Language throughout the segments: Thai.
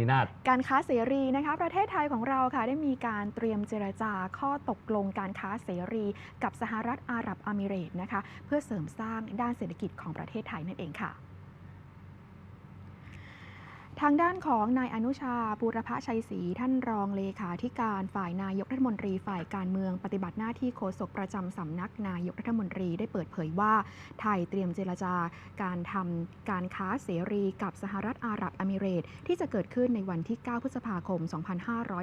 นินาศการค้าเสรีนะคะประเทศไทยของเราค่ะได้มีการเตรียมเจรจาข้อตกลงการค้าเสรีกับสหรัฐอาหรับอเมิเรตนะคะเพื่อเสริมสร้างด้านเศรษฐกิจของประเทศไทยนั่นเองค่ะ ทางด้านของนายอนุชาบูรพชัยศรีท่านรองเลขาธิการฝ่ายนายกรัฐมนตรีฝ่ายการเมืองปฏิบัติหน้าที่โฆษกประจำสำนักนายกรัฐมนตรีได้เปิดเผยว่า ไทยเตรียมเจรจาการทำการค้าเสรีกับสหรัฐอาหรับอามิเรตที่จะเกิดขึ้นในวันที่ 9 พฤษภาคม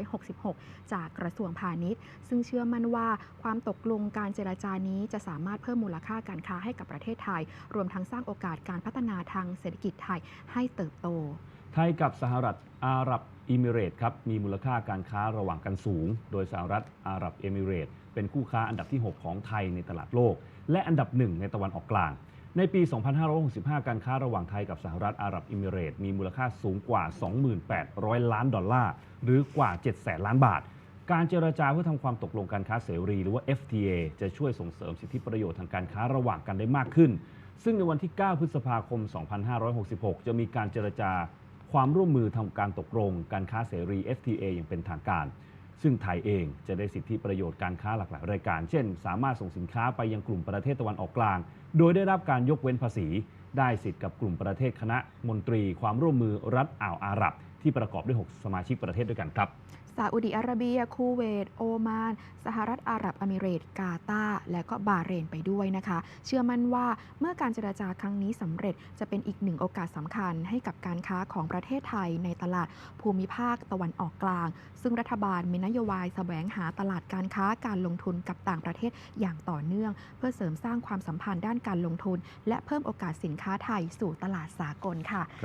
2566 จากกระทรวงพาณิชย์ ซึ่งเชื่อมั่นว่าความตกลงการเจรจานี้จะสามารถเพิ่มมูลค่าการค้าให้กับประเทศไทย รวมทั้งสร้างโอกาสการพัฒนาทางเศรษฐกิจไทยให้เติบโต ไทยกับสหรัฐอาหรับอิมิเรตส์ครับมีมูลค่าการค้าระหว่างกันสูง โดยสหรัฐอาหรับเอมิเรตส์เป็นคู่ค้าอันดับที่ 6 ของไทยในตลาดโลก และอันดับหนึ่งในตะวันออกกลาง ในปี 2565 การค้าระหว่างไทยกับสหรัฐอาหรับอิมิเรตส์มีมูลค่าสูงกว่า 28,000 ล้านดอลลาร์ หรือกว่า 700,000 ล้านบาท การเจรจาเพื่อทำความตกลงการค้าเสรีหรือว่า FTA จะช่วยส่งเสริมสิทธิประโยชน์ทางการค้าระหว่างกันได้มากขึ้นซึ่งในวันที่ 9 พฤษภาคม 2566 จะมีการเจรจา ความร่วมมือทำการตกลงการค้าเสรี FTA อย่างเป็นทางการ ซึ่งไทยเองจะได้สิทธิประโยชน์การค้าหลากหลายรายการ เช่น สามารถส่งสินค้าไปยังกลุ่มประเทศตะวันออกกลาง โดยได้รับการยกเว้นภาษี ได้สิทธิ์กับกลุ่มประเทศคณะมนตรี ความร่วมมือรัฐอ่าวอาหรับ ที่ประกอบด้วย 6 สมาชิกประเทศด้วยกันครับ ซาอุดิอาระเบีย คูเวต โอมาน สหรัฐอาหรับอามิเรต กาตาร์และก็บาเรนไปด้วยนะคะ เชื่อมั่นว่าเมื่อการเจรจาครั้งนี้สำเร็จจะเป็นอีกหนึ่งโอกาสสำคัญให้กับการค้าของประเทศไทยในตลาดภูมิภาคตะวันออกกลาง ซึ่งรัฐบาลมีนโยบายแสวงหาตลาดการค้าการลงทุนกับต่างประเทศอย่างต่อเนื่อง เพื่อเสริมสร้างความสัมพันธ์ด้านการลงทุน และเพิ่มโอกาสสินค้าไทยสู่ตลาดสากลค่ะ